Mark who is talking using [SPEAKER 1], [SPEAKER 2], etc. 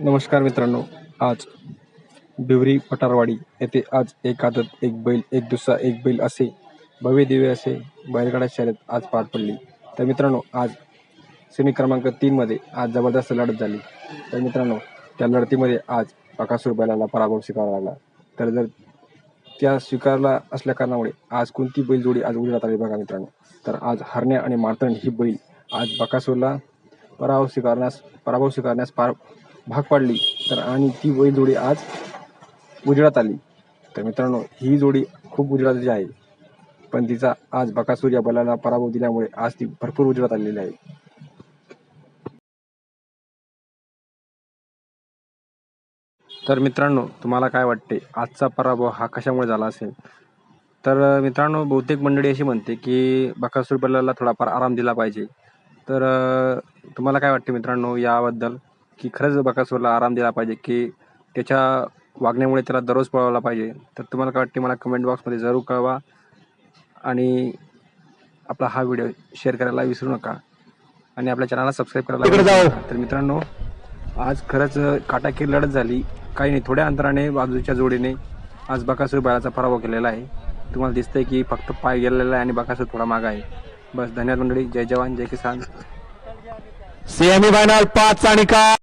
[SPEAKER 1] नमस्कार मित्रांनो आज बिवरी पठारवाडी येथे आज एक आदत एक बैल एक दुसरा एक बैल असे भव्य दिव्य असे बैलगाडा शर्यत आज पार पडली. तर मित्रांनो आज सेमी क्रमांक तीनमध्ये आज जबरदस्त लढत झाली. तर मित्रांनो त्या लढतीमध्ये आज बकासूर बैलाला पराभव स्वीकारावा लागला. तर जर त्या स्वीकारला असल्या कारणामुळे आज कोणती बैल जोडी आज उजेडात आली बघा मित्रांनो. तर आज हरण्या आणि मारतण ही बैल आज बकासूरला पराभव स्वीकारण्यास पराभव स्वीकारण्यास पार भाग पाडली. तर आणि ती बैल जोडी आज गुजरात आली. तर मित्रांनो ही जोडी खूप गुजरातची आहे. पण तिचा आज बकासूर या बलाला पराभव दिल्यामुळे आज ती भरपूर उजेडात आलेली आहे. तर मित्रांनो तुम्हाला काय वाटते? आजचा पराभव हा कशामुळे झाला असेल? तर मित्रांनो बहुतेक मंडळी अशी म्हणते की बकासूर बलाला थोडाफार आराम दिला पाहिजे. तर तुम्हाला काय वाटते मित्रांनो याबद्दल? की खरंच बकासूरला आराम दिला पाहिजे की त्याच्या वागण्यामुळे त्याला दररोज पळवला पाहिजे. तर तुम्हाला काय वाटते मला कमेंट बॉक्समध्ये जरूर कळवा. आणि आपला हा व्हिडिओ शेअर करायला विसरू नका. आणि आपल्या चॅनलला सबस्क्राईब करायला. तर मित्रांनो आज खरंच काटाकीर लढत झाली. काही नाही थोड्या अंतराने बाजूच्या जोडीने आज बकासूर बैलाचा पराभव केलेला आहे. तुम्हाला दिसतंय की फक्त पाय गेलेला आहे आणि बकासूर थोडा मागा आहे. बस धन्यवाद मंडळी. जय जवान जय किसान.
[SPEAKER 2] सेमी फायनल पाच आणि का